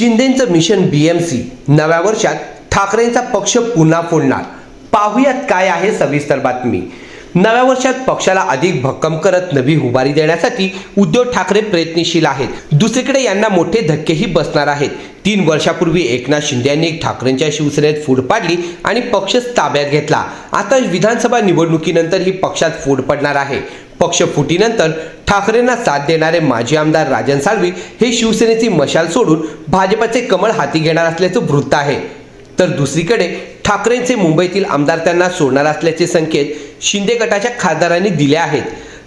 शिंदेचं mission BMC नव्या वर्षात ठाकरेंचा पक्ष पुन्हा फोडणार. पाहुयात काय आहे सविस्तर बातमी. नव्या वर्षात पक्षाला अधिक भक्कम करत नवी उभारी देण्यासाठी उद्धव ठाकरे प्रयत्नशील आहेत. दुसरीकडे यांना मोठे धक्केही बसणार आहेत. तीन वर्षापूर्वी एकनाथ शिंदे यांनी ठाकरेंच्या शिवसेनेत फूट पाडली आणि पक्ष ताब्यात घेतला. आता विधानसभा निवडणुकीनंतर ही पक्षात फूट पडणार आहे. पक्ष फुटीनंतर ठाकरेंना साथ देणारे माजी आमदार राजन साळवी हे शिवसेनेची मशाल सोडून भाजपचे कमळ हाती घेणार असल्याचं वृत्त आहे. तर दुसरीकडे ठाकरेंचे मुंबईतील आमदार त्यांना सोडणार असल्याचे संकेत शिंदे गटाच्या खासदारांनी दिले आहेत.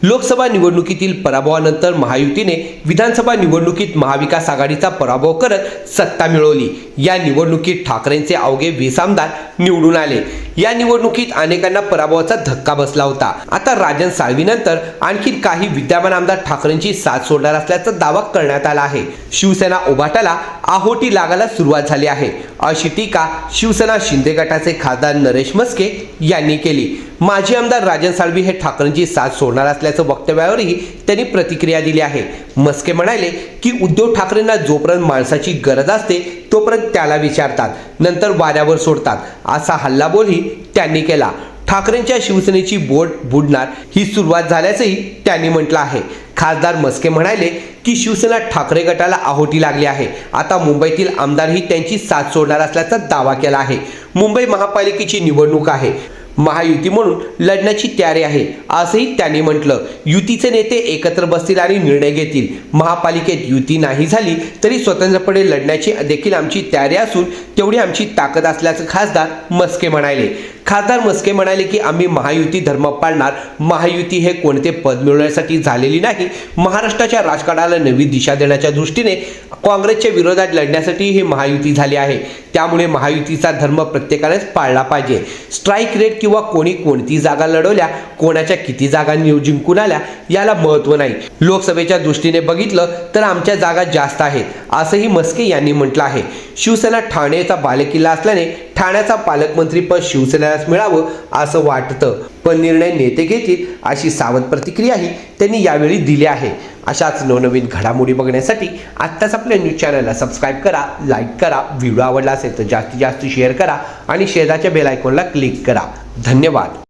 लोकसभा निवडणुकीतील पराभवानंतर महायुतीने विधानसभा निवडणुकीत महाविकास आघाडीचा पराभव करत सत्ता मिळवली. या निवडणुकीत ठाकरेंचे अवघे वीस आमदार निवडून आले. या निवडणुकीत अनेकांना पराभवाचा धक्का बसला होता. आता राजन साळवीनंतर आणखी काही विद्यमान आमदार ठाकरेंची साथ सोडणार असल्याचा दावा करण्यात आला आहे. शिवसेना उभाटाला आहोटी लागायला सुरुवात झाली आहे. अशी टीका शिवसेना शिंदे गटाचे खासदार नरेश मस्के यांनी केली. माजी आमदार राजन साळवी हे ठाकरेंची साथ सोडणार असल्याचं वक्तव्यावरही त्यांनी प्रतिक्रिया दिली आहे. मस्के म्हणाले की उद्धव ठाकरेंना जोपर्यंत माणसाची गरज असते तोपर्यंत त्याला विचारतात नंतर वाऱ्यावर सोडतात. असा हल्लाबोलही त्यांनी केला. ठाकरेंच्या शिवसेनेची बोट बुडणार ही सुरुवात झाल्याचंही त्यांनी म्हटलं आहे. खासदार मस्के म्हणाले की शिवसेना ठाकरे गटाला आहोटी लागली आहे. आता मुंबईतील आमदारही त्यांची साथ सोडणार असल्याचा दावा केला आहे. मुंबई महापालिकेची निवडणूक आहे. महायुती म्हणून लढण्याची तयारी आहे. असंही त्यांनी म्हटलं. युतीचे नेते एकत्र बसतील आणि निर्णय घेतील. महापालिकेत युती नाही झाली तरी स्वतंत्रपणे लढण्याची देखील आमची तयारी असून तेवढी आमची ताकद असल्याचं खासदार मस्के म्हणाले. खासदार मस्के म्हणाले की आम्ही महायुती धर्म पाळणार. महायुती हे कोणते पद मिळवण्यासाठी झालेली नाही. महाराष्ट्राच्या राजकारणाला नवी दिशा देण्याच्या दृष्टीने काँग्रेसच्या विरोधात लढण्यासाठी ही महायुती झाली आहे. त्यामुळे महायुतीचा धर्म प्रत्येकानेच पाळला पाहिजे. स्ट्राईक रेट किंवा कोणी कोणती जागा लढवल्या कोणाच्या किती जागा जिंकून आल्या याला महत्त्व नाही. लोकसभेच्या दृष्टीने बघितलं तर आमच्या जागा जास्त आहेत असंही मस्के यांनी म्हटलं आहे. शिवसेना ठाणेचा बालेकिल्ला असल्याने ठाण्याचा पालकमंत्रीपद शिवसेनेलाच मिळावं असं वाटतं. पण निर्णय नेते घेतील अशी सावध प्रतिक्रियाही त्यांनी यावेळी दिली आहे. अशाच नवनवीन घडामोडी बघण्यासाठी आत्ताच आपल्या न्यूज चॅनलला सबस्क्राईब करा लाईक करा व्हिडिओ आवडला असेल तर जास्तीत जास्त शेअर करा आणि शेजारच्या बेल आयकॉनला क्लिक करा. धन्यवाद.